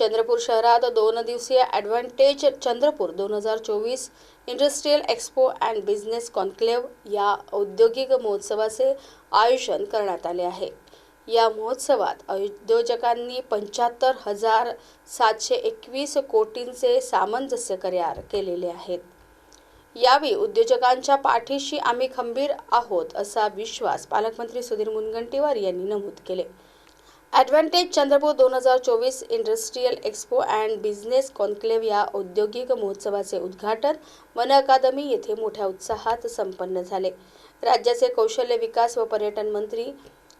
चंद्रपूर शहरात दोन दिवसीय ॲडव्हान्टेज चंद्रपूर दोन हजार चोवीस industrial expo and business conclave या औद्योगिक महोत्सवाचे आयोजन करण्यात आले आहे. या महोत्सवात उद्योजकांनी पंच्याहत्तर हजार सातशे एकवीस कोटींचे सामंजस्य करार केलेले आहेत. यावेळी उद्योजकांच्या पाठीशी आम्ही खंबीर आहोत असा विश्वास पालकमंत्री सुधीर मुनगंटीवार यांनी नमूद केले. ॲडव्हान्टेज चंद्रपूर दोन हजार चोवीस industrial expo and business conclave या औद्योगिक महोत्सवाचे उद्घाटन वन अकादमी येथे मोठ्या उत्साहात संपन्न झाले. राज्याचे कौशल्य विकास व पर्यटन मंत्री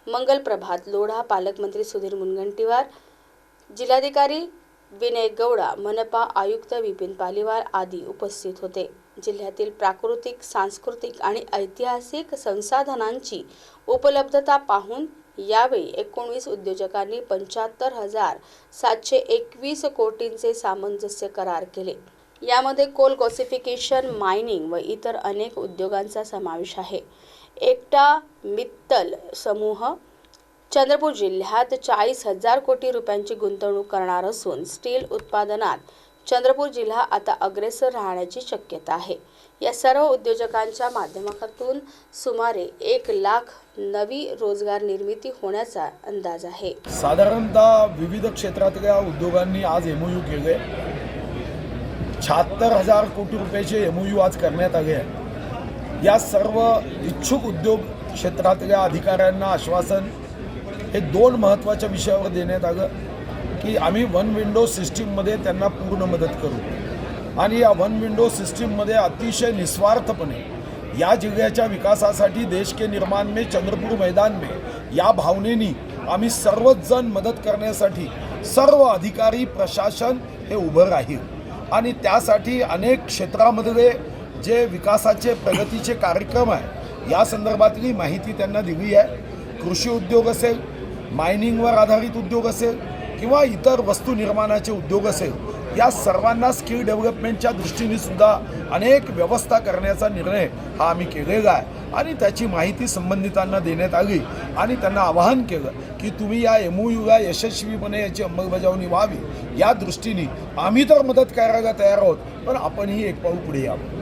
मंगल प्रभात लोढा पालकमंत्री सुधीर मुनगंटीवार जिल्हाधिकारी विनय गौडा मनपा आयुक्त विपिन पालिवार आदी उपस्थित होते. जिल्ह्यातील प्राकृतिक सांस्कृतिक आणि ऐतिहासिक संसाधनांची उपलब्धता पाहून यावेळी एकोणवीस उद्योजकांनी पंच्याहत्तर हजार सातशे एकवीस कोटींचे सामंजस्य करार केले. यामध्ये कोल गॉसिफिकेशन मायनिंग व इतर अनेक उद्योगांचा समावेश आहे. एकटा मित्तल समूह चंद्रपूर जिल्ह्यात चाळीस हजार कोटी रुपयांची गुंतवणूक करणार असून स्टील उत्पादनात चंद्रपूर जिल्हा आता अग्रेसर राहण्याची शक्यता आहे. या सर्व उद्योजकांच्या माध्यमातून सुमारे एक लाख नवी रोजगार निर्मिती होण्याचा अंदाज आहे. साधारणतः विविध क्षेत्रातल्या उद्योगांनी आज एमओयू केले शहात्तर हजार कोटी रुपयाचे एमओयू आज करण्यात आले आहे. या सर्व इच्छुक उद्योग क्षेत्रातल्या अधिकाऱ्यांना आश्वासन हे दोन महत्त्वाच्या विषयावर देण्यात आलं. की आम्ही वन विंडो सिस्टीममध्ये त्यांना पूर्ण मदत करू. आणि या वन विंडो सिस्टीममध्ये अतिशय निस्वार्थपणे या जिल्ह्याच्या विकासासाठी देश के निर्माण में चंद्रपूर मैदान में या भावनेनी आम्ही सर्वच जण मदत करण्यासाठी सर्व अधिकारी प्रशासन हे उभं राहील. आणि त्यासाठी अनेक क्षेत्रामधले जे विकासाचे प्रगतीचे कार्यक्रम आहे या संदर्भातली माहिती त्यांना दिली आहे. कृषी उद्योग असेल मायनिंगवर आधारित उद्योग असेल किंवा इतर वस्तू निर्माणाचे उद्योग असेल या सर्वांना स्किल डेव्हलपमेंटच्या दृष्टीने सुद्धा अनेक व्यवस्था करण्याचा निर्णय हा आम्ही केलेला आहे. आणि त्याची माहिती संबंधितांना देण्यात आली आणि त्यांना आवाहन केलं की तुम्ही या एम यूला यशस्वीपणे याची अंमलबजावणी व्हावी. या दृष्टीने आम्ही तर मदत करायला तयार आहोत पण आपणही एक पाऊल पुढे यावं.